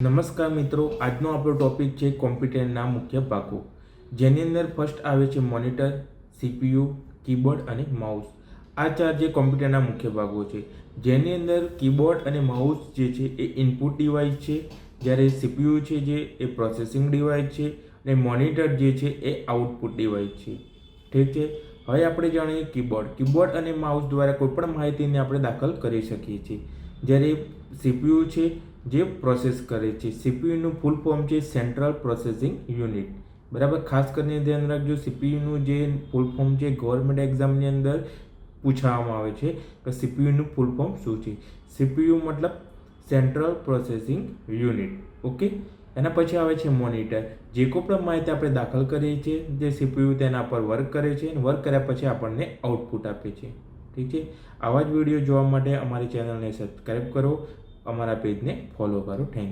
નમસ્કાર મિત્રો, આજનો આપણો ટોપિક છે કોમ્પ્યુટરના મુખ્ય ભાગો જેની અંદર ફર્સ્ટ આવે છે મોનિટર સીપીયુ કીબોર્ડ અને માઉસ આ ચાર જે કોમ્પ્યુટરના મુખ્ય ભાગો છે. જેની અંદર કીબોર્ડ અને માઉસ જે છે એ ઇનપુટ ડિવાઇસ છે. જ્યારે સીપીયુ છે જે એ પ્રોસેસિંગ ડિવાઇસ છે અને મોનિટર જે છે એ આઉટપુટ ડિવાઇસ છે. ઠીક છે? હવે આપણે જાણીએ કીબોર્ડ કીબોર્ડ અને માઉસ દ્વારા કોઈપણ માહિતીને આપણે દાખલ કરી શકીએ છીએ. જ્યારે સીપીયુ છે જે પ્રોસેસ કરે છે સીપીયુનું ફૂલ ફોર્મ છે સેન્ટ્રલ પ્રોસેસિંગ યુનિટ બરાબર? ખાસ કરીને ધ્યાન રાખજો સીપીયુનું જે ફૂલ ફોર્મ છે ગવર્મેન્ટ એક્ઝામની અંદર પૂછવામાં આવે છે કે સીપીયુનું ફૂલ ફોર્મ શું છે. સીપીયુ મતલબ સેન્ટ્રલ પ્રોસેસિંગ યુનિટ ઓકે એના પછી આવે છે મોનિટર જે કોઈ પણ માહિતી આપણે દાખલ કરીએ છીએ, જે સીપીયુ તેના પર વર્ક કરે છે, અને વર્ક કર્યા પછી આપણને આઉટપુટ આપે છે. ઠીક છે? આવા જ વીડિયો જોવા માટે અમારી ચેનલને સબસ્ક્રાઈબ કરો. અમારા પેજને ફોલો કરો. થેન્ક